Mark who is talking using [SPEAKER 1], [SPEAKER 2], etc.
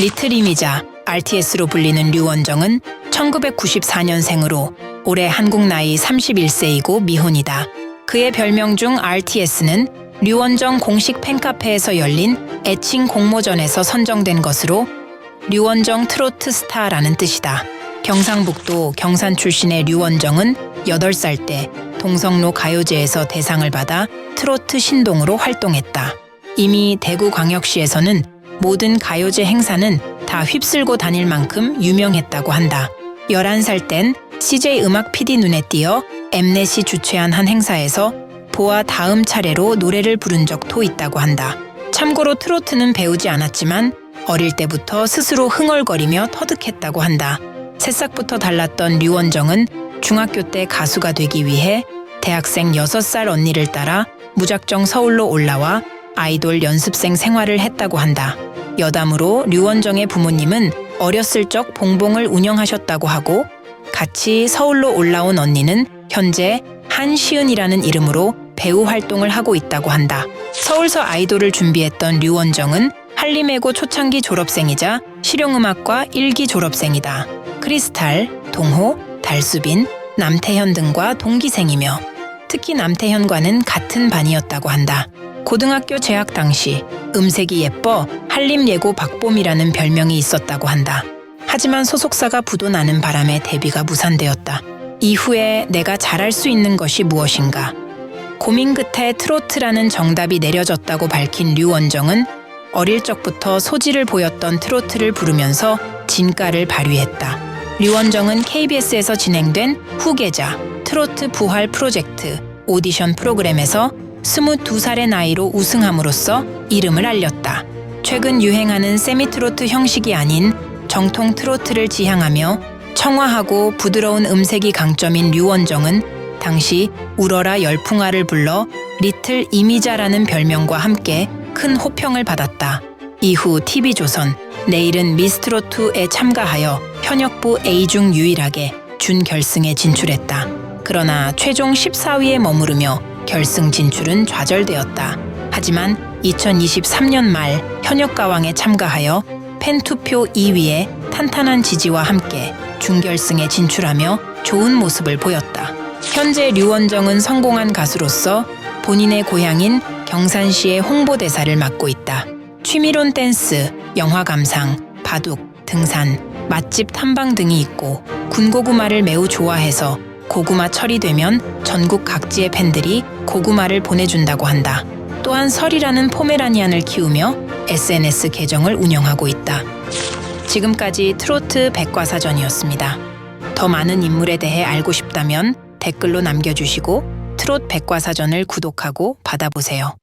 [SPEAKER 1] 리틀 이미자 RTS로 불리는 류원정은 1994년생으로 올해 한국 나이 31세이고 미혼이다. 그의 별명 중 RTS는 류원정 공식 팬카페에서 열린 애칭 공모전에서 선정된 것으로 류원정 트로트 스타라는 뜻이다. 경상북도 경산 출신의 류원정은 8살 때 동성로 가요제에서 대상을 받아 트로트 신동으로 활동했다. 이미 대구광역시에서는 모든 가요제 행사는 다 휩쓸고 다닐 만큼 유명했다고 한다. 11살 땐 CJ 음악 PD 눈에 띄어 엠넷이 주최한 한 행사에서 보아 다음 차례로 노래를 부른 적도 있다고 한다. 참고로 트로트는 배우지 않았지만 어릴 때부터 스스로 흥얼거리며 터득했다고 한다. 새싹부터 달랐던 류원정은 중학교 때 가수가 되기 위해 대학생 6살 언니를 따라 무작정 서울로 올라와 아이돌 연습생 생활을 했다고 한다. 여담으로 류원정의 부모님은 어렸을 적 봉봉을 운영하셨다고 하고 같이 서울로 올라온 언니는 현재 한시은이라는 이름으로 배우 활동을 하고 있다고 한다. 서울서 아이돌을 준비했던 류원정은 한림외고 초창기 졸업생이자 실용음악과 1기 졸업생이다. 크리스탈, 동호, 달수빈, 남태현 등과 동기생이며 특히 남태현과는 같은 반이었다고 한다. 고등학교 재학 당시 음색이 예뻐 한림예고 박봄이라는 별명이 있었다고 한다. 하지만 소속사가 부도 나는 바람에 데뷔가 무산되었다. 이후에 내가 잘할 수 있는 것이 무엇인가? 고민 끝에 트로트라는 정답이 내려졌다고 밝힌 류원정은 어릴 적부터 소질을 보였던 트로트를 부르면서 진가를 발휘했다. 류원정은 KBS에서 진행된 후계자 트로트 부활 프로젝트 오디션 프로그램에서 22살의 나이로 우승함으로써 이름을 알렸다. 최근 유행하는 세미트로트 형식이 아닌 정통 트로트를 지향하며 청아하고 부드러운 음색이 강점인 류원정은 당시 우러라 열풍아를 불러 리틀 이미자라는 별명과 함께 큰 호평을 받았다. 이후 TV조선, 내일은 미스트로트에 참가하여 현역부 A 중 유일하게 준결승에 진출했다. 그러나 최종 14위에 머무르며 결승 진출은 좌절되었다. 하지만 2023년 말 현역 가왕에 참가하여 팬 투표 2위에 탄탄한 지지와 함께 준결승에 진출하며 좋은 모습을 보였다. 현재 류원정은 성공한 가수로서 본인의 고향인 경산시의 홍보대사를 맡고 있다. 취미론 댄스, 영화 감상, 바둑, 등산, 맛집 탐방 등이 있고 군고구마를 매우 좋아해서 고구마 철이 되면 전국 각지의 팬들이 고구마를 보내준다고 한다. 또한 설이라는 포메라니안을 키우며 SNS 계정을 운영하고 있다. 지금까지 트로트 백과사전이었습니다. 더 많은 인물에 대해 알고 싶다면 댓글로 남겨주시고 트롯 백과사전을 구독하고 받아보세요.